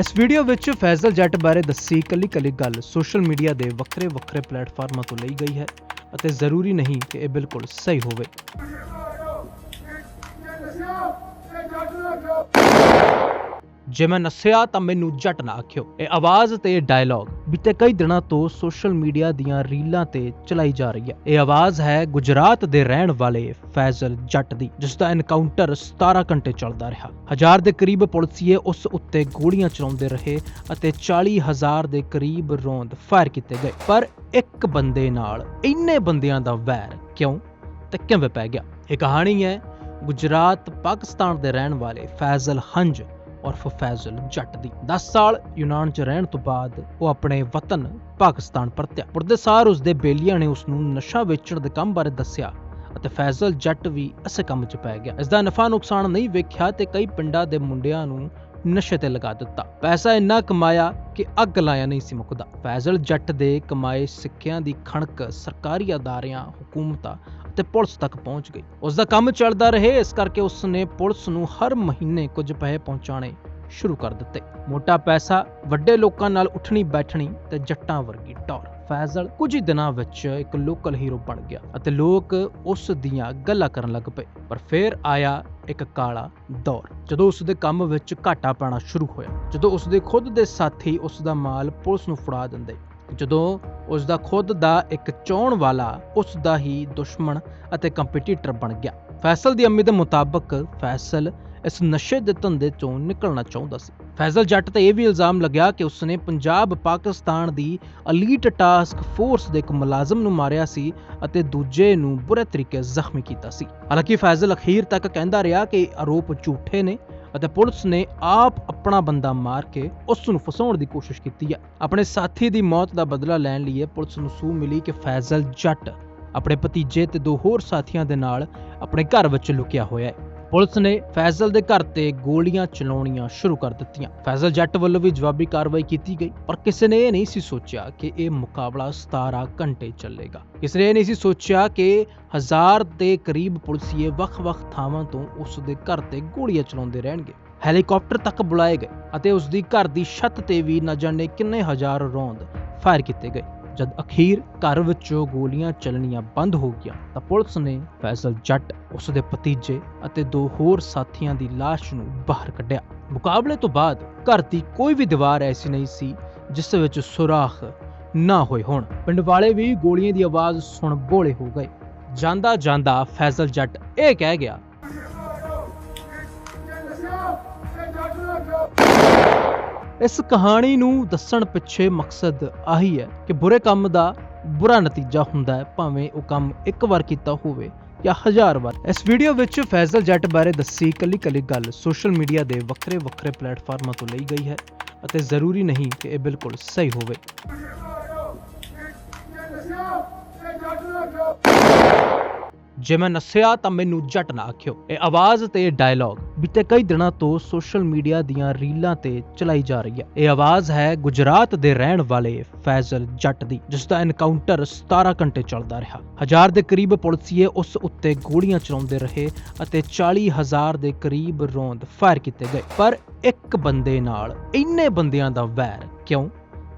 ਇਸ ਵੀਡੀਓ ਵਿੱਚ ਫੈਜ਼ਲ ਜੱਟ ਬਾਰੇ ਦੱਸੀ ਕੱਲੀ ਕੱਲੀ ਗੱਲ ਸੋਸ਼ਲ ਮੀਡੀਆ ਦੇ ਵੱਖਰੇ ਵੱਖਰੇ ਪਲੇਟਫਾਰਮਾਂ ਤੋਂ ਲਈ ਗਈ ਹੈ ਅਤੇ ਜ਼ਰੂਰੀ ਨਹੀਂ ਕਿ ਇਹ ਬਿਲਕੁਲ ਸਹੀ ਹੋਵੇ। ਜੇ ਮੈਂ ਨਸਿਆ ਤਾਂ ਮੈਨੂੰ ਜੱਟ ਨਾ ਆਖਿਓ। ਇਹ ਆਵਾਜ਼ ਤੇ ਇਹ ਡਾਇਲੌਗ ਬੀਤੇ ਕਈ ਦਿਨਾਂ ਤੋਂ ਸੋਸ਼ਲ ਮੀਡੀਆ ਦੀਆਂ ਰੀਲਾਂ ਤੇ ਚਲਾਈ ਜਾ ਰਹੀ ਹੈ। ਇਹ ਆਵਾਜ਼ ਹੈ ਗੁਜਰਾਤ ਦੇ ਰਹਿਣ ਵਾਲੇ ਫੈਜ਼ਲ ਜੱਟ ਦੀ, ਜਿਸ ਦਾ ਐਨਕਾਊਂਟਰ 17 ਘੰਟੇ ਚੱਲਦਾ ਰਿਹਾ। ਹਜ਼ਾਰ ਦੇ ਕਰੀਬ ਪੁਲਿਸੀਏ ਉਸ ਉੱਤੇ ਗੋਲੀਆਂ ਚਲਾਉਂਦੇ ਰਹੇ ਅਤੇ 40 ਹਜ਼ਾਰ ਦੇ ਕਰੀਬ ਰੌਂਦ ਫਾਇਰ ਕੀਤੇ ਗਏ। ਪਰ ਇੱਕ ਬੰਦੇ ਨਾਲ ਇੰਨੇ ਬੰਦਿਆਂ ਦਾ ਵੈਰ ਕਿਉਂ ਤੇ ਕਿਵੇਂ ਪੈ ਗਿਆ? ਇਹ ਕਹਾਣੀ ਹੈ ਗੁਜਰਾਤ ਪਾਕਿਸਤਾਨ ਦੇ ਰਹਿਣ ਵਾਲੇ ਫੈਜ਼ਲ ਹੰਜ ਉਰਫ ਫੈਜ਼ਲ ਜੱਟ ਦੀ। 10 ਸਾਲ ਯੂਨਾਨ 'ਚ ਰਹਿਣ ਤੋਂ ਬਾਅਦ ਉਹ ਆਪਣੇ ਵਤਨ ਪਾਕਿਸਤਾਨ ਪਰਤਿਆ। ਪੁਰਦੇ ਸਾਰ ਉਸ ਦੇ ਬੇਲੀਆਂ ਨੇ ਉਸ ਨੂੰ ਨਸ਼ਾ ਵੇਚਣ ਦੇ ਕੰਮ ਬਾਰੇ ਦੱਸਿਆ ਅਤੇ ਫੈਜ਼ਲ ਜੱਟ ਵੀ ਇਸੇ ਕੰਮ 'ਚ ਪੈ ਗਿਆ। ਇਸ ਦਾ ਨਫਾ ਨੁਕਸਾਨ ਨਹੀਂ ਵੇਖਿਆ ਤੇ ਕਈ ਪਿੰਡਾਂ ਦੇ ਮੁੰਡਿਆਂ ਨੂੰ ਨਸ਼ੇ ਤੇ ਲਗਾ ਦਿੱਤਾ। ਪੈਸਾ ਇੰਨਾ ਕਮਾਇਆ ਕਿ ਅੱਗ ਲਾਇਆ ਨਹੀਂ ਸੀ ਮੁਕਦਾ। ਫੈਜ਼ਲ ਜੱਟ ਦੇ ਕਮਾਏ ਸਿੱਕਿਆਂ ਦੀ ਖਣਕ ਸਰਕਾਰੀ ਅਦਾਰਿਆਂ, ਹਕੂਮਤਾਂ ਤੇ ਪੁਲਿਸ ਤੱਕ ਪਹੁੰਚ ਗਈ। ਉਸ ਦਾ ਕੰਮ ਚੱਲਦਾ ਰਹੇ, ਇਸ ਕਰਕੇ ਉਸ ਨੇ ਪੁਲਿਸ ਨੂੰ ਹਰ ਮਹੀਨੇ ਕੁਝ ਪੈਸੇ ਪਹੁੰਚਾਣੇ ਸ਼ੁਰੂ ਕਰ ਦਿੱਤੇ। ਮੋਟਾ ਪੈਸਾ, ਵੱਡੇ ਲੋਕਾਂ ਨਾਲ ਉੱਠਣੀ ਬੈਠਣੀ ਤੇ ਜੱਟਾਂ ਵਰਗੀ ਟੌਰ। ਫੈਜ਼ਲ ਕੁਝ ਹੀ ਦਿਨਾਂ ਵਿੱਚ ਇੱਕ ਲੋਕਲ ਹੀਰੋ ਬਣ ਗਿਆ ਅਤੇ ਲੋਕ ਉਸ ਦੀਆਂ ਗੱਲਾਂ ਕਰਨ ਲੱਗ ਪਏ। ਪਰ ਫਿਰ ਆਇਆ ਇੱਕ ਕਾਲਾ ਦੌਰ, ਜਦੋਂ ਉਸ ਦੇ ਕੰਮ ਵਿੱਚ ਘਾਟਾ ਪੈਣਾ ਸ਼ੁਰੂ ਹੋਇਆ। ਜਦੋਂ ਉਸ ਦੇ ਖੁਦ ਦੇ ਸਾਥੀ ਉਸ ਦਾ ਮਾਲ ਪੁਲਿਸ ਨੂੰ ਫੜਾ ਦਿੰਦੇ ਜਦੋਂ ਉਸ ਦਾ ਖੁਦ ਦਾ ਇੱਕ ਚਾਹਣ ਵਾਲਾ ਉਸ ਦਾ ਹੀ ਦੁਸ਼ਮਣ ਅਤੇ ਕੰਪੀਟੀਟਰ ਬਣ ਗਿਆ। ਫੈਸਲ ਦੀ ਅੰਮੀ ਦੇ ਮੁਤਾਬਕ ਫੈਸਲ ਇਸ ਨਸ਼ੇ ਦੇ ਧੰਦੇ ਚੋਂ ਨਿਕਲਣਾ ਚਾਹੁੰਦਾ ਸੀ। ਫੈਜ਼ਲ ਜੱਟ ਤੇ ਇਹ ਵੀ ਇਲਜ਼ਾਮ ਲੱਗਿਆ ਕਿ ਉਸਨੇ ਪੰਜਾਬ ਪਾਕਿਸਤਾਨ ਦੀ ਅਲੀਟ ਟਾਸਕ ਫੋਰਸ ਦੇ ਇੱਕ ਮੁਲਾਜ਼ਮ ਨੂੰ ਮਾਰਿਆ ਸੀ ਅਤੇ ਦੂਜੇ ਨੂੰ ਬੁਰੇ ਤਰੀਕੇ ਜ਼ਖਮੀ ਕੀਤਾ ਸੀ। ਹਾਲਾਂਕਿ ਫੈਜ਼ਲ ਅਖੀਰ ਤੱਕ ਕਹਿੰਦਾ ਰਿਹਾ ਕਿ ਆਰੋਪ ਝੂਠੇ ਨੇ। ਅਤੇ ਪੁਲਿਸ ਨੇ ਆਪ ਆਪਣਾ ਬੰਦਾ ਮਾਰ ਕੇ ਉਸ ਨੂੰ ਫਸਾਉਣ ਦੀ ਕੋਸ਼ਿਸ਼ ਕੀਤੀ ਹੈ ਆਪਣੇ ਸਾਥੀ ਦੀ ਮੌਤ ਦਾ ਬਦਲਾ ਲੈਣ ਲਈ ਪੁਲਿਸ ਨੂੰ ਸੂਹ ਮਿਲੀ ਕਿ ਫੈਜ਼ਲ ਜੱਟ ਆਪਣੇ ਭਤੀਜੇ ਤੇ ਦੋ ਹੋਰ ਸਾਥੀਆਂ ਦੇ ਨਾਲ ਆਪਣੇ ਘਰ ਵਿੱਚ ਲੁਕਿਆ ਹੋਇਆ ਹੈ। ਪੁਲਿਸ ਨੇ ਫੈਜ਼ਲ ਦੇ ਘਰ ਤੇ ਗੋਲੀਆਂ ਚਲਾਉਣੀਆਂ ਸ਼ੁਰੂ ਕਰ ਦਿੱਤੀਆਂ। ਫੈਜ਼ਲ ਜੱਟ ਵੱਲੋਂ ਵੀ ਜਵਾਬੀ ਕਾਰਵਾਈ ਕੀਤੀ ਗਈ, ਪਰ ਕਿਸੇ ਨੇ ਇਹ ਨਹੀਂ ਸੀ ਸੋਚਿਆ ਕਿ ਇਹ ਮੁਕਾਬਲਾ 17 ਘੰਟੇ ਚੱਲੇਗਾ। ਕਿਸੇ ਨੇ ਇਹ ਨਹੀਂ ਸੀ ਸੋਚਿਆ ਕਿ ਹਜ਼ਾਰ ਦੇ ਕਰੀਬ ਪੁਲਿਸੀਏ ਵੱਖ-ਵੱਖ ਥਾਵਾਂ ਤੋਂ ਉਸ ਦੇ ਘਰ ਤੇ ਗੋਲੀਆਂ ਚਲਾਉਂਦੇ ਰਹਿਣਗੇ। ਹੈਲੀਕਾਪਟਰ ਤੱਕ ਬੁਲਾਏ ਗਏ ਅਤੇ ਉਸ ਦੀ ਘਰ ਦੀ ਛੱਤ ਤੇ ਵੀ ਨਾ ਜਾਣੇ ਕਿੰਨੇ ਹਜ਼ਾਰ ਰੌਂਦ ਫਾਇਰ ਕੀਤੇ ਗਏ। ਜਦ ਅਖੀਰ ਘਰ ਵਿੱਚੋਂ ਗੋਲੀਆਂ ਚੱਲਣੀਆਂ ਬੰਦ ਹੋ ਗਈਆਂ, ਤਾਂ ਪੁਲਿਸ ਨੇ ਫੈਜ਼ਲ ਜੱਟ, ਉਸ ਦੇ ਭਤੀਜੇ ਅਤੇ ਦੋ ਹੋਰ ਸਾਥੀਆਂ ਦੀ ਲਾਸ਼ ਨੂੰ ਬਾਹਰ ਕੱਢਿਆ। ਮੁਕਾਬਲੇ ਤੋਂ ਬਾਅਦ ਘਰ ਦੀ ਕੋਈ ਵੀ ਦੀਵਾਰ ਐਸੀ ਨਹੀਂ ਸੀ ਜਿਸ ਵਿੱਚ ਸੁਰਾਖ ਨਾ ਹੋਏ ਹੋਣ। ਪਿੰਡ ਵਾਲੇ ਵੀ ਗੋਲੀਆਂ ਦੀ ਆਵਾਜ਼ ਸੁਣ ਬੋਲੇ ਹੋ ਗਏ। ਜਾਂਦਾ ਜਾਂਦਾ ਫੈਜ਼ਲ ਜੱਟ ਇਹ ਕਹਿ ਗਿਆ ਇਸ ਕਹਾਣੀ ਨੂੰ ਦੱਸਣ ਪਿੱਛੇ ਮਕਸਦ ਆਹੀ ਹੈ ਕਿ ਬੁਰੇ ਕੰਮ ਦਾ ਬੁਰਾ ਨਤੀਜਾ ਹੁੰਦਾ ਹੈ, ਭਾਵੇਂ ਉਹ ਕੰਮ ਇੱਕ ਵਾਰ ਕੀਤਾ ਹੋਵੇ ਜਾਂ ਹਜ਼ਾਰ ਵਾਰ। ਇਸ ਵੀਡੀਓ ਵਿੱਚ ਫੈਜ਼ਲ ਜੱਟ ਬਾਰੇ ਦੱਸੀ ਕੱਲੀ ਕੱਲੀ ਗੱਲ ਸੋਸ਼ਲ ਮੀਡੀਆ ਦੇ ਵੱਖਰੇ ਵੱਖਰੇ ਪਲੇਟਫਾਰਮਾਂ ਤੋਂ ਲਈ ਗਈ ਹੈ ਅਤੇ ਜ਼ਰੂਰੀ ਨਹੀਂ ਕਿ ਇਹ ਬਿਲਕੁਲ ਸਹੀ ਹੋਵੇ। ਜੇ ਮੈਂ ਨਸਿਆ ਤਾਂ ਮੈਨੂੰ ਜੱਟ ਨਾ ਆਖਿਓ। ਇਹ ਆਵਾਜ਼ ਤੇ ਇਹ ਡਾਇਲੌਗ ਬੀਤੇ ਕਈ ਦਿਨਾਂ ਤੋਂ ਸੋਸ਼ਲ ਮੀਡੀਆ ਦੀਆਂ ਰੀਲਾਂ ਤੇ ਚਲਾਈ ਜਾ ਰਹੀ ਹੈ ਇਹ ਆਵਾਜ਼ ਹੈ ਗੁਜਰਾਤ ਦੇ ਰਹਿਣ ਵਾਲੇ ਫੈਜ਼ਲ ਜੱਟ ਦੀ, ਜਿਸ ਦਾ ਐਨਕਾਊਂਟਰ 17 ਘੰਟੇ ਚੱਲਦਾ ਰਿਹਾ। ਹਜ਼ਾਰ ਦੇ ਕਰੀਬ ਪੁਲਿਸੀਏ ਉਸ ਉੱਤੇ ਗੋਲੀਆਂ ਚਲਾਉਂਦੇ ਰਹੇ ਅਤੇ 40 ਹਜ਼ਾਰ ਦੇ ਕਰੀਬ ਰੌਂਦ ਫਾਇਰ ਕੀਤੇ ਗਏ। ਪਰ ਇੱਕ ਬੰਦੇ ਨਾਲ ਇੰਨੇ ਬੰਦਿਆਂ ਦਾ ਵੈਰ ਕਿਉਂ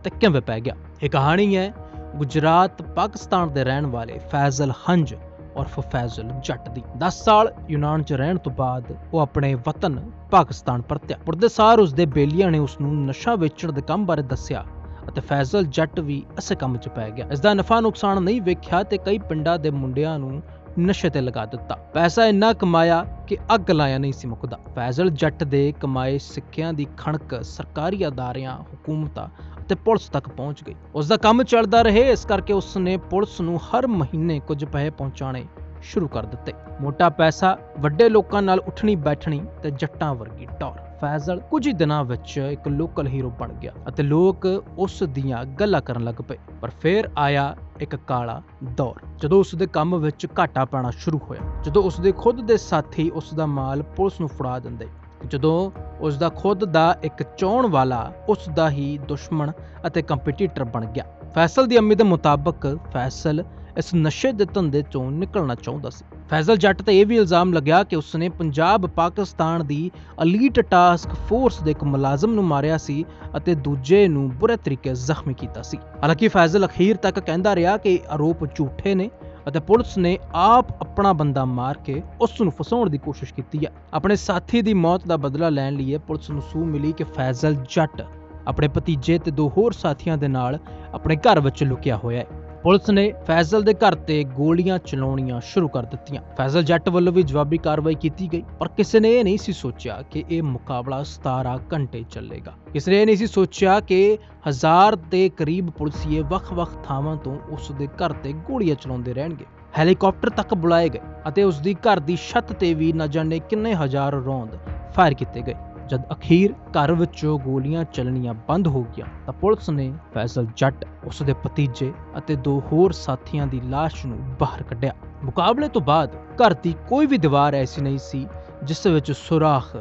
ਤੇ ਕਿਵੇਂ ਪੈ ਗਿਆ? ਇਹ ਕਹਾਣੀ ਹੈ ਗੁਜਰਾਤ ਪਾਕਿਸਤਾਨ ਦੇ ਰਹਿਣ ਵਾਲੇ ਫੈਜ਼ਲ ਹੰਜ। ਉਰਫ ਫੈਜ਼ਲ ਜੱਟ ਦੀ। 10 ਸਾਲ ਯੂਨਾਨ 'ਚ ਰਹਿਣ ਤੋਂ ਬਾਅਦ ਉਹ ਆਪਣੇ ਵਤਨ ਪਾਕਿਸਤਾਨ ਪਰਤਿਆ। ਪੁਰਦੇ ਸਾਰ ਉਸ ਦੇ ਬੇਲੀਆਂ ਨੇ ਉਸ ਨੂੰ ਨਸ਼ਾ ਵੇਚਣ ਦੇ ਕੰਮ ਬਾਰੇ ਦੱਸਿਆ ਅਤੇ ਫੈਜ਼ਲ ਜੱਟ ਵੀ ਇਸੇ ਕੰਮ 'ਚ ਪੈ ਗਿਆ। ਇਸ ਦਾ ਨਫਾ ਨੁਕਸਾਨ ਨਹੀਂ ਵੇਖਿਆ ਤੇ ਕਈ ਪਿੰਡਾਂ ਦੇ ਮੁੰਡਿਆਂ ਨੂੰ ਨਸ਼ੇ ਤੇ ਲਗਾ ਦਿੱਤਾ। ਪੈਸਾ ਇੰਨਾ ਕਮਾਇਆ ਕਿ ਅੱਗ ਲਾਇਆ ਨਹੀਂ ਸੀ ਮੁਕਦਾ। ਫੈਜ਼ਲ ਜੱਟ ਦੇ ਕਮਾਏ ਸਿੱਕਿਆਂ ਦੀ ਖਣਕ ਸਰਕਾਰੀ ਅਦਾਰਿਆਂ, ਹਕੂਮਤਾਂ ਤੇ ਪੁਲਿਸ ਤੱਕ ਪਹੁੰਚ ਗਈ। ਉਸ ਦਾ ਕੰਮ ਚੱਲਦਾ ਰਹੇ, ਇਸ ਕਰਕੇ ਉਸ ਨੇ ਪੁਲਿਸ ਨੂੰ ਹਰ ਮਹੀਨੇ ਕੁਝ ਪੈਸੇ ਪਹੁੰਚਾਣੇ ਸ਼ੁਰੂ ਕਰ ਦਿੱਤੇ। ਮੋਟਾ ਪੈਸਾ, ਵੱਡੇ ਲੋਕਾਂ ਨਾਲ ਉੱਠਣੀ ਬੈਠਣੀ ਤੇ ਜੱਟਾਂ ਵਰਗੀ ਟੌਰ। ਫੈਜ਼ਲ ਕੁਝ ਹੀ ਦਿਨਾਂ ਵਿੱਚ ਇੱਕ ਲੋਕਲ ਹੀਰੋ ਬਣ ਗਿਆ ਅਤੇ ਲੋਕ ਉਸ ਦੀਆਂ ਗੱਲਾਂ ਕਰਨ ਲੱਗ ਪਏ। ਪਰ ਫਿਰ ਆਇਆ ਇੱਕ ਕਾਲਾ ਦੌਰ, ਜਦੋਂ ਉਸ ਦੇ ਕੰਮ ਵਿੱਚ ਘਾਟਾ ਪੈਣਾ ਸ਼ੁਰੂ ਹੋਇਆ। ਜਦੋਂ ਉਸ ਦੇ ਖੁਦ ਦੇ ਸਾਥੀ ਉਸ ਦਾ ਮਾਲ ਪੁਲਿਸ ਨੂੰ ਫੜਾ ਦਿੰਦੇ ਜਦੋਂ ਉਸ ਦਾ ਖੁਦ ਦਾ ਇੱਕ ਚੋਣ ਵਾਲਾ ਉਸ ਦਾ ਹੀ ਦੁਸ਼ਮਣ ਅਤੇ ਕੰਪੀਟੀਟਰ ਬਣ ਗਿਆ। ਫੈਸਲ ਦੀ ਅੰਮੀ ਦੇ ਮੁਤਾਬਕ ਫੈਸਲ ਇਸ ਨਸ਼ੇ ਦੇ ਧੰਦੇ ਚੋਂ ਨਿਕਲਣਾ ਚਾਹੁੰਦਾ ਸੀ। ਫੈਜ਼ਲ ਜੱਟ ਤੇ ਇਹ ਵੀ ਇਲਜ਼ਾਮ ਲੱਗਿਆ ਕਿ ਉਸਨੇ ਪੰਜਾਬ ਪਾਕਿਸਤਾਨ ਦੀ ਅਲੀਟ ਟਾਸਕ ਫੋਰਸ ਦੇ ਇੱਕ ਮੁਲਾਜ਼ਮ ਨੂੰ ਮਾਰਿਆ ਸੀ ਅਤੇ ਦੂਜੇ ਨੂੰ ਬੁਰੇ ਤਰੀਕੇ ਜ਼ਖਮੀ ਕੀਤਾ ਸੀ। ਹਾਲਾਂਕਿ ਫੈਜ਼ਲ ਅਖੀਰ ਤੱਕ ਕਹਿੰਦਾ ਰਿਹਾ ਕਿ ਆਰੋਪ ਝੂਠੇ ਨੇ। ਅਤੇ ਪੁਲਿਸ ਨੇ ਆਪ ਆਪਣਾ ਬੰਦਾ ਮਾਰ ਕੇ ਉਸ ਨੂੰ ਫਸਾਉਣ ਦੀ ਕੋਸ਼ਿਸ਼ ਕੀਤੀ ਹੈ ਆਪਣੇ ਸਾਥੀ ਦੀ ਮੌਤ ਦਾ ਬਦਲਾ ਲੈਣ ਲਈ ਪੁਲਿਸ ਨੂੰ ਸੂਹ ਮਿਲੀ ਕਿ ਫੈਜ਼ਲ ਜੱਟ ਆਪਣੇ ਭਤੀਜੇ ਤੇ ਦੋ ਹੋਰ ਸਾਥੀਆਂ ਦੇ ਨਾਲ ਆਪਣੇ ਘਰ ਵਿੱਚ ਲੁਕਿਆ ਹੋਇਆ ਹੈ। ਪੁਲਿਸ ਨੇ ਫੈਜ਼ਲ ਦੇ ਘਰ ਤੇ ਗੋਲੀਆਂ ਚਲਾਉਣੀਆਂ ਸ਼ੁਰੂ ਕਰ ਦਿੱਤੀਆਂ। ਫੈਜ਼ਲ ਜੱਟ ਵੱਲੋਂ ਵੀ ਜਵਾਬੀ ਕਾਰਵਾਈ ਕੀਤੀ ਗਈ, ਪਰ ਕਿਸੇ ਨੇ ਇਹ ਨਹੀਂ ਸੀ ਸੋਚਿਆ ਕਿ ਇਹ ਮੁਕਾਬਲਾ 17 ਘੰਟੇ ਚੱਲੇਗਾ। ਕਿਸੇ ਨੇ ਇਹ ਨਹੀਂ ਸੀ ਸੋਚਿਆ ਕਿ ਹਜ਼ਾਰ ਦੇ ਕਰੀਬ ਪੁਲਿਸੀਏ ਵੱਖ-ਵੱਖ ਥਾਵਾਂ ਤੋਂ ਉਸ ਦੇ ਘਰ ਤੇ ਗੋਲੀਆਂ ਚਲਾਉਂਦੇ ਰਹਿਣਗੇ। ਹੈਲੀਕਾਪਟਰ ਤੱਕ ਬੁਲਾਏ ਗਏ ਅਤੇ ਉਸ ਦੀ ਘਰ ਦੀ ਛੱਤ ਤੇ ਵੀ ਨਾ ਜਾਣੇ ਕਿੰਨੇ ਹਜ਼ਾਰ ਰੌਂਦ ਫਾਇਰ ਕੀਤੇ ਗਏ। ਜਦ ਅਖੀਰ ਘਰ ਵਿੱਚੋਂ ਗੋਲੀਆਂ ਚੱਲਣੀਆਂ ਬੰਦ ਹੋ ਗਈਆਂ, ਤਾਂ ਪੁਲਿਸ ਨੇ ਫੈਜ਼ਲ ਜੱਟ, ਉਸ ਦੇ ਭਤੀਜੇ ਅਤੇ ਦੋ ਹੋਰ ਸਾਥੀਆਂ ਦੀ ਲਾਸ਼ ਨੂੰ ਬਾਹਰ ਕੱਢਿਆ। ਮੁਕਾਬਲੇ ਤੋਂ ਬਾਅਦ ਘਰ ਦੀ ਕੋਈ ਵੀ ਦੀਵਾਰ ਐਸੀ ਨਹੀਂ ਸੀ ਜਿਸ ਵਿੱਚ ਸੁਰਾਖ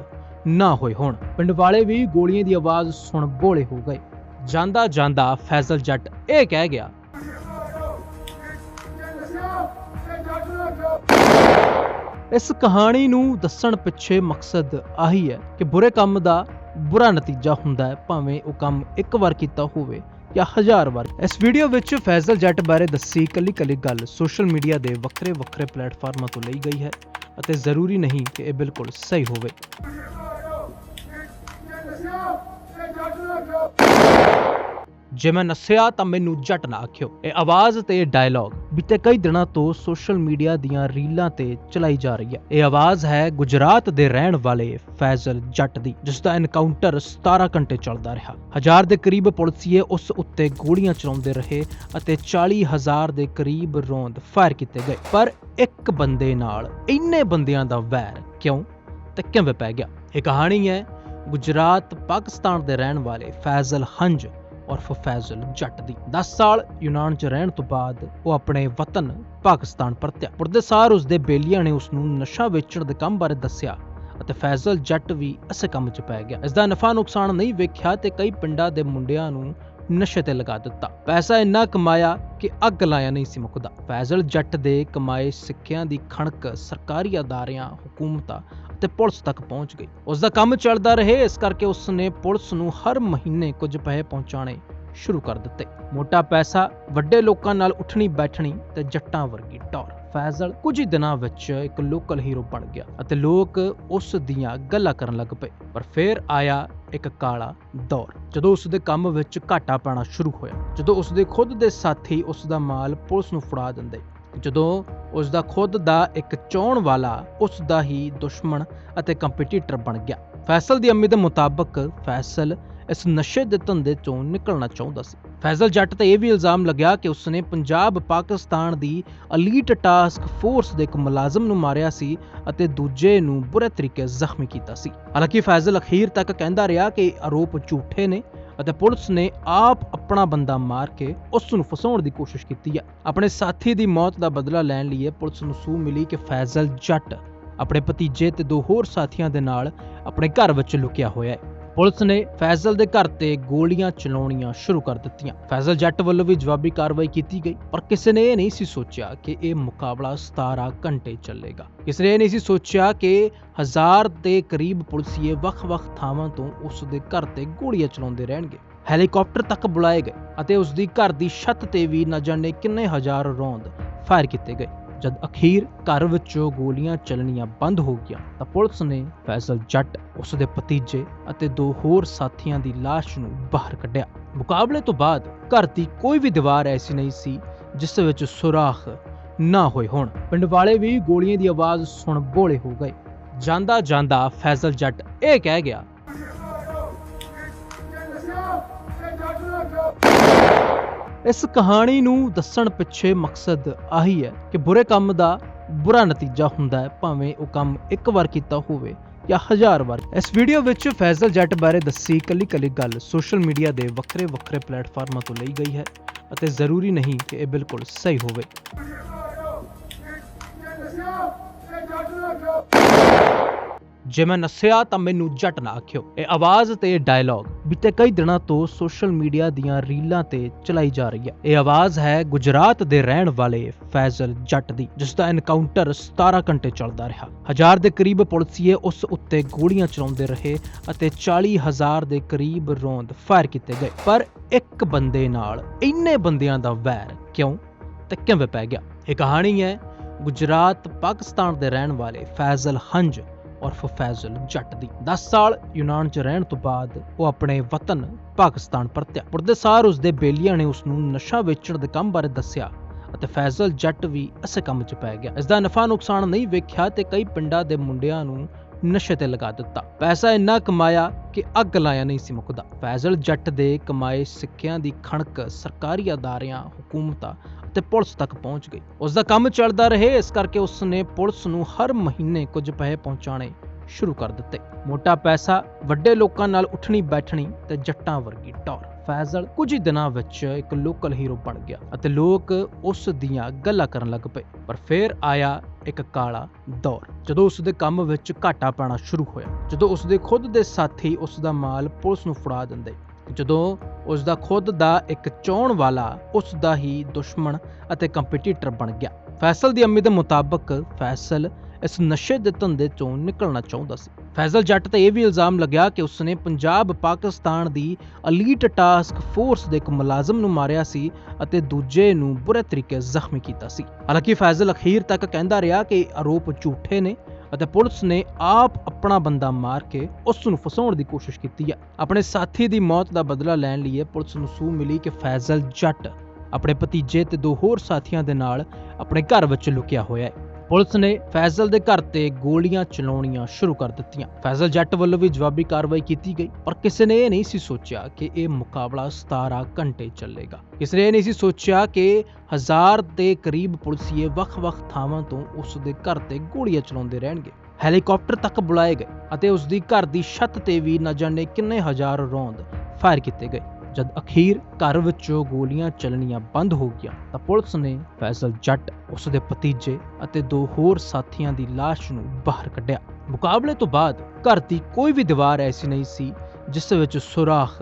ਨਾ ਹੋਏ ਹੋਣ। ਪਿੰਡ ਵਾਲੇ ਵੀ ਗੋਲੀਆਂ ਦੀ ਆਵਾਜ਼ ਸੁਣ ਬੋਲੇ ਹੋ ਗਏ। ਜਾਂਦਾ ਜਾਂਦਾ ਫੈਜ਼ਲ ਜੱਟ ਇਹ ਕਹਿ ਗਿਆ ਇਸ ਕਹਾਣੀ ਨੂੰ ਦੱਸਣ ਪਿੱਛੇ ਮਕਸਦ ਆਹੀ ਹੈ ਕਿ ਬੁਰੇ ਕੰਮ ਦਾ ਬੁਰਾ ਨਤੀਜਾ ਹੁੰਦਾ ਹੈ, ਭਾਵੇਂ ਉਹ ਕੰਮ ਇੱਕ ਵਾਰ ਕੀਤਾ ਹੋਵੇ ਜਾਂ ਹਜ਼ਾਰ ਵਾਰ। ਇਸ ਵੀਡੀਓ ਵਿੱਚ ਫੈਜ਼ਲ ਜੱਟ ਬਾਰੇ ਦੱਸੀ ਕੱਲੀ ਕੱਲੀ ਗੱਲ ਸੋਸ਼ਲ ਮੀਡੀਆ ਦੇ ਵੱਖਰੇ ਵੱਖਰੇ ਪਲੇਟਫਾਰਮਾਂ ਤੋਂ ਲਈ ਗਈ ਹੈ ਅਤੇ ਜ਼ਰੂਰੀ ਨਹੀਂ ਕਿ ਇਹ ਬਿਲਕੁਲ ਸਹੀ ਹੋਵੇ। ਜੇ ਮੈਂ ਨਸਿਆ ਤਾਂ ਮੈਨੂੰ ਜੱਟ ਨਾ ਆਖਿਓ। ਇਹ ਆਵਾਜ਼ ਤੇ ਇਹ ਡਾਇਲੌਗ ਬੀਤੇ ਕਈ ਦਿਨਾਂ ਤੋਂ ਸੋਸ਼ਲ ਮੀਡੀਆ ਦੀਆਂ ਰੀਲਾਂ ਤੇ ਚਲਾਈ ਜਾ ਰਹੀ ਹੈ। ਇਹ ਆਵਾਜ਼ ਹੈ ਗੁਜਰਾਤ ਦੇ ਰਹਿਣ ਵਾਲੇ ਫੈਜ਼ਲ ਜੱਟ ਦੀ, ਜਿਸ ਦਾ ਐਨਕਾਊਂਟਰ 17 ਘੰਟੇ ਚੱਲਦਾ ਰਿਹਾ। ਹਜ਼ਾਰ ਦੇ ਕਰੀਬ ਪੁਲਿਸੀਏ ਉਸ ਉੱਤੇ ਗੋਲੀਆਂ ਚਲਾਉਂਦੇ ਰਹੇ ਅਤੇ 40 ਹਜ਼ਾਰ ਦੇ ਕਰੀਬ ਰੌਂਦ ਫਾਇਰ ਕੀਤੇ ਗਏ। ਪਰ ਇੱਕ ਬੰਦੇ ਨਾਲ ਇੰਨੇ ਬੰਦਿਆਂ ਦਾ ਵੈਰ ਕਿਉਂ ਤੇ ਕਿਵੇਂ ਪੈ ਗਿਆ? ਇਹ ਕਹਾਣੀ ਹੈ ਗੁਜਰਾਤ ਪਾਕਿਸਤਾਨ ਦੇ ਰਹਿਣ ਵਾਲੇ ਫੈਜ਼ਲ ਹੰਜ। ਉਰਫ ਫੈਜ਼ਲ ਜੱਟ ਦੀ। 10 ਸਾਲ ਯੂਨਾਨ 'ਚ ਰਹਿਣ ਤੋਂ ਬਾਅਦ ਉਹ ਆਪਣੇ ਵਤਨ ਪਾਕਿਸਤਾਨ ਪਰਤਿਆ। ਪੁਰਦੇ ਸਾਰ ਉਸ ਦੇ ਬੇਲੀਆਂ ਨੇ ਉਸ ਨੂੰ ਨਸ਼ਾ ਵੇਚਣ ਦੇ ਕੰਮ ਬਾਰੇ ਦੱਸਿਆ ਅਤੇ ਫੈਜ਼ਲ ਜੱਟ ਵੀ ਇਸੇ ਕੰਮ 'ਚ ਪੈ ਗਿਆ। ਇਸ ਦਾ ਨਫਾ ਨੁਕਸਾਨ ਨਹੀਂ ਵੇਖਿਆ ਤੇ ਕਈ ਪਿੰਡਾਂ ਦੇ ਮੁੰਡਿਆਂ ਨੂੰ ਨਸ਼ੇ ਤੇ ਲਗਾ ਦਿੱਤਾ। ਪੈਸਾ ਇੰਨਾ ਕਮਾਇਆ ਕਿ ਅੱਗ ਲਾਇਆ ਨਹੀਂ ਸੀ ਮੁਕਦਾ। ਫੈਜ਼ਲ ਜੱਟ ਦੇ ਕਮਾਏ ਸਿੱਕਿਆਂ ਦੀ ਖਣਕ ਸਰਕਾਰੀ ਅਦਾਰਿਆਂ, ਹਕੂਮਤਾਂ ਤੇ ਪੁਲਿਸ ਤੱਕ ਪਹੁੰਚ ਗਈ। ਉਸ ਦਾ ਕੰਮ ਚੱਲਦਾ ਰਹੇ, ਇਸ ਕਰਕੇ ਉਸ ਨੇ ਪੁਲਿਸ ਨੂੰ ਹਰ ਮਹੀਨੇ ਕੁਝ ਪੈਸੇ ਪਹੁੰਚਾਣੇ ਸ਼ੁਰੂ ਕਰ ਦਿੱਤੇ। ਮੋਟਾ ਪੈਸਾ, ਵੱਡੇ ਲੋਕਾਂ ਨਾਲ ਉੱਠਣੀ ਬੈਠਣੀ ਤੇ ਜੱਟਾਂ ਵਰਗੀ ਟੌਰ। ਫੈਜ਼ਲ ਕੁਝ ਹੀ ਦਿਨਾਂ ਵਿੱਚ ਇੱਕ ਲੋਕਲ ਹੀਰੋ ਬਣ ਗਿਆ ਅਤੇ ਲੋਕ ਉਸ ਦੀਆਂ ਗੱਲਾਂ ਕਰਨ ਲੱਗ ਪਏ। ਪਰ ਫਿਰ ਆਇਆ ਇੱਕ ਕਾਲਾ ਦੌਰ, ਜਦੋਂ ਉਸ ਦੇ ਕੰਮ ਵਿੱਚ ਘਾਟਾ ਪੈਣਾ ਸ਼ੁਰੂ ਹੋਇਆ। ਜਦੋਂ ਉਸ ਦੇ ਖੁਦ ਦੇ ਸਾਥੀ ਉਸ ਦਾ ਮਾਲ ਪੁਲਿਸ ਨੂੰ ਫੜਾ ਦਿੰਦੇ ਜਦੋਂ ਉਸ ਦਾ ਖੁਦ ਦਾ ਇੱਕ ਚਾਹਣ ਵਾਲਾ ਉਸ ਦਾ ਹੀ ਦੁਸ਼ਮਣ ਅਤੇ ਕੰਪੀਟੀਟਰ ਬਣ ਗਿਆ। ਫੈਸਲ ਦੀ ਅੰਮੀ ਦੇ ਮੁਤਾਬਕ ਫੈਸਲ ਇਸ ਨਸ਼ੇ ਦੇ ਧੰਦੇ ਚੋਂ ਨਿਕਲਣਾ ਚਾਹੁੰਦਾ ਸੀ। ਫੈਜ਼ਲ ਜੱਟ ਤੇ ਇਹ ਵੀ ਇਲਜ਼ਾਮ ਲੱਗਿਆ ਕਿ ਉਸਨੇ ਪੰਜਾਬ ਪਾਕਿਸਤਾਨ ਦੀ ਅਲੀਟ ਟਾਸਕ ਫੋਰਸ ਦੇ ਇੱਕ ਮੁਲਾਜ਼ਮ ਨੂੰ ਮਾਰਿਆ ਸੀ ਅਤੇ ਦੂਜੇ ਨੂੰ ਬੁਰੇ ਤਰੀਕੇ ਜ਼ਖਮੀ ਕੀਤਾ ਸੀ। ਹਾਲਾਂਕਿ ਫੈਜ਼ਲ ਅਖੀਰ ਤੱਕ ਕਹਿੰਦਾ ਰਿਹਾ ਕਿ ਆਰੋਪ ਝੂਠੇ ਨੇ ਅਤੇ ਪੁਲਿਸ ਨੇ ਆਪ ਆਪਣਾ ਬੰਦਾ ਮਾਰ ਕੇ ਉਸ ਨੂੰ ਫਸਾਉਣ ਦੀ ਕੋਸ਼ਿਸ਼ ਕੀਤੀ ਹੈ। ਆਪਣੇ ਸਾਥੀ ਦੀ ਮੌਤ ਦਾ ਬਦਲਾ ਲੈਣ ਲਈ ਪੁਲਿਸ ਨੂੰ ਸੂਹ ਮਿਲੀ ਕਿ ਫੈਜ਼ਲ ਜੱਟ ਆਪਣੇ ਭਤੀਜੇ ਤੇ ਦੋ ਹੋਰ ਸਾਥੀਆਂ ਦੇ ਨਾਲ ਆਪਣੇ ਘਰ ਵਿੱਚ ਲੁਕਿਆ ਹੋਇਆ ਹੈ। ਪੁਲਿਸ ਨੇ ਫੈਜ਼ਲ ਦੇ ਘਰ ਤੇ ਗੋਲੀਆਂ ਚਲਾਉਣੀਆਂ ਸ਼ੁਰੂ ਕਰ ਦਿੱਤੀਆਂ। ਫੈਜ਼ਲ ਜੱਟ ਵੱਲੋਂ ਵੀ ਜਵਾਬੀ ਕਾਰਵਾਈ ਕੀਤੀ ਗਈ, ਪਰ ਕਿਸੇ ਨੇ ਇਹ ਨਹੀਂ ਸੀ ਸੋਚਿਆ ਕਿ ਇਹ ਮੁਕਾਬਲਾ 17 ਘੰਟੇ ਚੱਲੇਗਾ। ਕਿਸੇ ਨੇ ਇਹ ਨਹੀਂ ਸੀ ਸੋਚਿਆ ਕਿ ਹਜ਼ਾਰ ਦੇ ਕਰੀਬ ਪੁਲਿਸੀਏ ਵੱਖ-ਵੱਖ ਥਾਵਾਂ ਤੋਂ ਉਸ ਦੇ ਘਰ ਤੇ ਗੋਲੀਆਂ ਚਲਾਉਂਦੇ ਰਹਿਣਗੇ। ਹੈਲੀਕਾਪਟਰ ਤੱਕ ਬੁਲਾਏ ਗਏ ਅਤੇ ਉਸ ਦੀ ਘਰ ਦੀ ਛੱਤ ਤੇ ਵੀ ਨਾ ਜਾਣੇ ਕਿੰਨੇ ਹਜ਼ਾਰ ਰੌਂਦ ਫਾਇਰ ਕੀਤੇ ਗਏ। ਜਦ ਅਖੀਰ ਘਰ ਵਿੱਚੋਂ ਗੋਲੀਆਂ ਚੱਲਣੀਆਂ ਬੰਦ ਹੋ ਗਈਆਂ, ਤਾਂ ਪੁਲਿਸ ਨੇ ਫੈਜ਼ਲ ਜੱਟ, ਉਸ ਦੇ ਭਤੀਜੇ ਅਤੇ ਦੋ ਹੋਰ ਸਾਥੀਆਂ ਦੀ ਲਾਸ਼ ਨੂੰ ਬਾਹਰ ਕੱਢਿਆ। ਮੁਕਾਬਲੇ ਤੋਂ ਬਾਅਦ ਘਰ ਦੀ ਕੋਈ ਵੀ ਦੀਵਾਰ ਐਸੀ ਨਹੀਂ ਸੀ, ਜਿਸ ਵਿੱਚ ਸੁਰਾਖ ਨਾ ਹੋਏ ਹੋਣ। ਪਿੰਡ ਵਾਲੇ ਵੀ ਗੋਲੀਆਂ ਦੀ ਆਵਾਜ਼ ਸੁਣ ਬੋਲੇ ਹੋ ਗਏ। ਜਾਂਦਾ ਜਾਂਦਾ ਫੈਜ਼ਲ ਜੱਟ ਇਹ ਕਹਿ ਗਿਆ ਇਸ ਕਹਾਣੀ ਨੂੰ ਦੱਸਣ ਪਿੱਛੇ ਮਕਸਦ ਆਹੀ ਹੈ ਕਿ ਬੁਰੇ ਕੰਮ ਦਾ ਬੁਰਾ ਨਤੀਜਾ ਹੁੰਦਾ ਹੈ, ਭਾਵੇਂ ਉਹ ਕੰਮ ਇੱਕ ਵਾਰ ਕੀਤਾ ਹੋਵੇ ਜਾਂ ਹਜ਼ਾਰ ਵਾਰ। ਇਸ ਵੀਡੀਓ ਵਿੱਚ ਫੈਜ਼ਲ ਜੱਟ ਬਾਰੇ ਦੱਸੀ ਕੱਲੀ ਕੱਲੀ ਗੱਲ ਸੋਸ਼ਲ ਮੀਡੀਆ ਦੇ ਵੱਖਰੇ ਵੱਖਰੇ ਪਲੇਟਫਾਰਮਾਂ ਤੋਂ ਲਈ ਗਈ ਹੈ ਅਤੇ ਜ਼ਰੂਰੀ ਨਹੀਂ ਕਿ ਇਹ ਬਿਲਕੁਲ ਸਹੀ ਹੋਵੇ। ਜੇ ਮੈਂ ਨਸਿਆ ਤਾਂ ਮੈਨੂੰ ਜੱਟ ਨਾ ਆਖਿਓ। ਇਹ ਆਵਾਜ਼ ਤੇ ਡਾਇਲੌਗ ਬੀਤੇ ਕਈ ਦਿਨਾਂ ਤੋਂ ਸੋਸ਼ਲ ਮੀਡੀਆ ਦੀਆਂ ਰੀਲਾਂ ਤੇ ਚਲਾਈ ਜਾ ਰਹੀ ਹੈ। ਇਹ ਆਵਾਜ਼ ਹੈ ਗੁਜਰਾਤ ਦੇ ਰਹਿਣ ਵਾਲੇ ਫੈਜ਼ਲ ਜੱਟ ਦੀ, ਜਿਸ ਦਾ ਐਨਕਾਊਂਟਰ 17 ਘੰਟੇ ਚੱਲਦਾ ਰਿਹਾ। ਹਜ਼ਾਰ ਦੇ ਕਰੀਬ ਪੁਲਿਸੀਏ ਉਸ ਉੱਤੇ ਗੋਲੀਆਂ ਚਲਾਉਂਦੇ ਰਹੇ ਅਤੇ 40 ਹਜ਼ਾਰ ਦੇ ਕਰੀਬ ਰੌਂਦ ਫਾਇਰ ਕੀਤੇ ਗਏ। ਪਰ ਇੱਕ ਬੰਦੇ ਨਾਲ ਇੰਨੇ ਬੰਦਿਆਂ ਦਾ ਵੈਰ ਕਿਉਂ ਤੇ ਕਿਵੇਂ ਪੈ ਗਿਆ? ਇਹ ਕਹਾਣੀ ਹੈ ਗੁਜਰਾਤ, ਪਾਕਿਸਤਾਨ ਦੇ ਰਹਿਣ ਵਾਲੇ ਫੈਜ਼ਲ ਹੰਜ। ਉਰਫ ਫੈਜ਼ਲ ਜੱਟ ਦੀ। 10 ਸਾਲ ਯੂਨਾਨ 'ਚ ਰਹਿਣ ਤੋਂ ਬਾਅਦ ਉਹ ਆਪਣੇ ਵਤਨ ਪਾਕਿਸਤਾਨ ਪਰਤਿਆ। ਮੁਰਦੇ ਸਾਰ ਉਸ ਦੇ ਬੇਲੀਆਂ ਨੇ ਉਸ ਨੂੰ ਨਸ਼ਾ ਵੇਚਣ ਦੇ ਕੰਮ ਬਾਰੇ ਦੱਸਿਆ ਅਤੇ ਫੈਜ਼ਲ ਜੱਟ ਵੀ ਇਸੇ ਕੰਮ 'ਚ ਪੈ ਗਿਆ। ਇਸ ਦਾ ਨਫਾ ਨੁਕਸਾਨ ਨਹੀਂ ਵੇਖਿਆ ਤੇ ਕਈ ਪਿੰਡਾਂ ਦੇ ਮੁੰਡਿਆਂ ਨੂੰ ਨਸ਼ੇ ਤੇ ਲਗਾ ਦਿੱਤਾ। ਪੈਸਾ ਇੰਨਾ ਕਮਾਇਆ ਕਿ ਅੱਗ ਲਾਇਆ ਨਹੀਂ ਸੀ ਮੁਕਦਾ। ਫੈਜ਼ਲ ਜੱਟ ਦੇ ਕਮਾਏ ਸਿੱਕਿਆਂ ਦੀ ਖਣਕ ਸਰਕਾਰੀ ਅਦਾਰਿਆਂ, ਹਕੂਮਤਾਂ ਅਤੇ ਪੁਲਿਸ ਤੱਕ ਪਹੁੰਚ ਗਈ। ਉਸ ਦਾ ਕੰਮ ਚੱਲਦਾ ਰਹੇ, ਇਸ ਕਰਕੇ ਉਸ ਨੇ ਪੁਲਿਸ ਨੂੰ ਹਰ ਮਹੀਨੇ ਕੁਝ ਪੈਸੇ ਪਹੁੰਚਾਣੇ ਸ਼ੁਰੂ ਕਰ ਦਿੱਤੇ। ਮੋਟਾ ਪੈਸਾ, ਵੱਡੇ ਲੋਕਾਂ ਨਾਲ ਉੱਠਣੀ ਬੈਠਣੀ ਤੇ ਜੱਟਾਂ ਵਰਗੀ ਟੌਰ। ਫੈਜ਼ਲ ਕੁਝ ਹੀ ਦਿਨਾਂ ਵਿੱਚ ਇੱਕ ਲੋਕਲ ਹੀਰੋ ਬਣ ਗਿਆ ਅਤੇ ਲੋਕ ਉਸ ਦੀਆਂ ਗੱਲਾਂ ਕਰਨ ਲੱਗ ਪਏ। ਪਰ ਫਿਰ ਆਇਆ ਇੱਕ ਕਾਲਾ ਦੌਰ, ਜਦੋਂ ਉਸ ਦੇ ਕੰਮ ਵਿੱਚ ਘਾਟਾ ਪੈਣਾ ਸ਼ੁਰੂ ਹੋਇਆ। ਜਦੋਂ ਉਸ ਦੇ ਖੁਦ ਦੇ ਸਾਥੀ ਉਸ ਦਾ ਮਾਲ ਪੁਲਿਸ ਨੂੰ ਫੜਾ ਦਿੰਦੇ ਜਦੋਂ ਉਸ ਦਾ ਖੁਦ ਦਾ ਇੱਕ ਚਾਹਣ ਵਾਲਾ ਉਸ ਦਾ ਹੀ ਦੁਸ਼ਮਣ ਅਤੇ ਕੰਪੀਟੀਟਰ ਬਣ ਗਿਆ। ਫੈਸਲ ਦੀ ਅੰਮੀ ਦੇ ਮੁਤਾਬਕ ਫੈਸਲ ਇਸ ਨਸ਼ੇ ਦੇ ਧੰਦੇ ਚੋਂ ਨਿਕਲਣਾ ਚਾਹੁੰਦਾ ਸੀ। ਫੈਜ਼ਲ ਜੱਟ ਤੇ ਇਹ ਵੀ ਇਲਜ਼ਾਮ ਲੱਗਿਆ ਕਿ ਉਸਨੇ ਪੰਜਾਬ ਪਾਕਿਸਤਾਨ ਦੀ ਅਲੀਟ ਟਾਸਕ ਫੋਰਸ ਦੇ ਇੱਕ ਮੁਲਾਜ਼ਮ ਨੂੰ ਮਾਰਿਆ ਸੀ ਅਤੇ ਦੂਜੇ ਨੂੰ ਬੁਰੇ ਤਰੀਕੇ ਜ਼ਖਮੀ ਕੀਤਾ ਸੀ। ਹਾਲਾਂਕਿ ਫੈਜ਼ਲ ਅਖੀਰ ਤੱਕ ਕਹਿੰਦਾ ਰਿਹਾ ਕਿ ਇਹ ਆਰੋਪ ਝੂਠੇ ਨੇ। ਅਤੇ ਪੁਲਿਸ ਨੇ ਆਪ ਆਪਣਾ ਬੰਦਾ ਮਾਰ ਕੇ ਉਸ ਨੂੰ ਫਸਾਉਣ ਦੀ ਕੋਸ਼ਿਸ਼ ਕੀਤੀ ਹੈ। ਆਪਣੇ ਸਾਥੀ ਦੀ ਮੌਤ ਦਾ ਬਦਲਾ ਲੈਣ ਲਈ ਪੁਲਿਸ ਨੂੰ ਸੂਹ ਮਿਲੀ ਕਿ ਫੈਜ਼ਲ ਜੱਟ ਆਪਣੇ ਭਤੀਜੇ ਤੇ ਦੋ ਹੋਰ ਸਾਥੀਆਂ ਦੇ ਨਾਲ ਆਪਣੇ ਘਰ ਵਿੱਚ ਲੁਕਿਆ ਹੋਇਆ ਹੈ। ਪੁਲਿਸ ਨੇ ਫੈਜ਼ਲ ਦੇ ਘਰ ਤੇ ਗੋਲੀਆਂ ਚਲਾਉਣੀਆਂ ਸ਼ੁਰੂ ਕਰ ਦਿੱਤੀਆਂ। ਫੈਜ਼ਲ ਜੱਟ ਵੱਲੋਂ ਵੀ ਜਵਾਬੀ ਕਾਰਵਾਈ ਕੀਤੀ ਗਈ, ਪਰ ਕਿਸੇ ਨੇ ਇਹ ਨਹੀਂ ਸੀ ਸੋਚਿਆ ਕਿ ਇਹ ਮੁਕਾਬਲਾ 17 ਘੰਟੇ ਚੱਲੇਗਾ। ਕਿਸੇ ਨੇ ਇਹ ਨਹੀਂ ਸੀ ਸੋਚਿਆ ਕਿ ਹਜ਼ਾਰ ਦੇ ਕਰੀਬ ਪੁਲਿਸੀਏ ਵੱਖ-ਵੱਖ ਥਾਵਾਂ ਤੋਂ ਉਸ ਦੇ ਘਰ ਤੇ ਗੋਲੀਆਂ ਚਲਾਉਂਦੇ ਰਹਿਣਗੇ। ਹੈਲੀਕਾਪਟਰ ਤੱਕ ਬੁਲਾਏ ਗਏ ਅਤੇ ਉਸ ਦੀ ਘਰ ਦੀ ਛੱਤ ਤੇ ਵੀ ਨਾ ਜਾਣੇ ਕਿੰਨੇ ਹਜ਼ਾਰ ਰੌਂਦ ਫਾਇਰ ਕੀਤੇ ਗਏ। ਜਦ ਅਖੀਰ ਘਰ ਵਿੱਚੋਂ ਗੋਲੀਆਂ ਚੱਲਣੀਆਂ ਬੰਦ ਹੋ ਗਈਆਂ, ਤਾਂ ਪੁਲਿਸ ਨੇ ਫੈਜ਼ਲ ਜੱਟ ਉਸ ਦੇ ਭਤੀਜੇ ਅਤੇ ਦੋ ਹੋਰ ਸਾਥੀਆਂ ਦੀ ਲਾਸ਼ ਨੂੰ ਬਾਹਰ ਕੱਢਿਆ। ਮੁਕਾਬਲੇ ਤੋਂ ਬਾਅਦ ਘਰ ਦੀ ਕੋਈ ਵੀ ਦੀਵਾਰ ਐਸੀ ਨਹੀਂ ਸੀ ਜਿਸ ਵਿੱਚ ਸੁਰਾਖ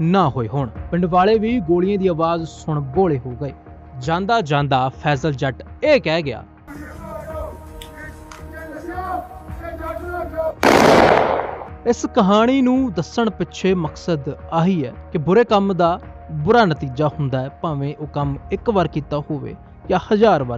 ਨਾ ਹੋਏ ਹੋਣ। ਪਿੰਡ ਵਾਲੇ ਵੀ ਗੋਲੀਆਂ ਦੀ ਆਵਾਜ਼ ਸੁਣ ਬੋਲੇ ਹੋ ਗਏ। ਜਾਂਦਾ ਜਾਂਦਾ ਫੈਜ਼ਲ ਜੱਟ ਇਹ ਕਹਿ ਗਿਆ ਇਸ ਕਹਾਣੀ ਨੂੰ ਦੱਸਣ ਪਿੱਛੇ ਮਕਸਦ ਆਹੀ ਹੈ ਕਿ ਬੁਰੇ ਕੰਮ ਦਾ ਬੁਰਾ ਨਤੀਜਾ ਹੁੰਦਾ ਹੈ, ਭਾਵੇਂ ਉਹ ਕੰਮ ਇੱਕ ਵਾਰ ਕੀਤਾ ਹੋਵੇ ਜਾਂ ਹਜ਼ਾਰ ਵਾਰ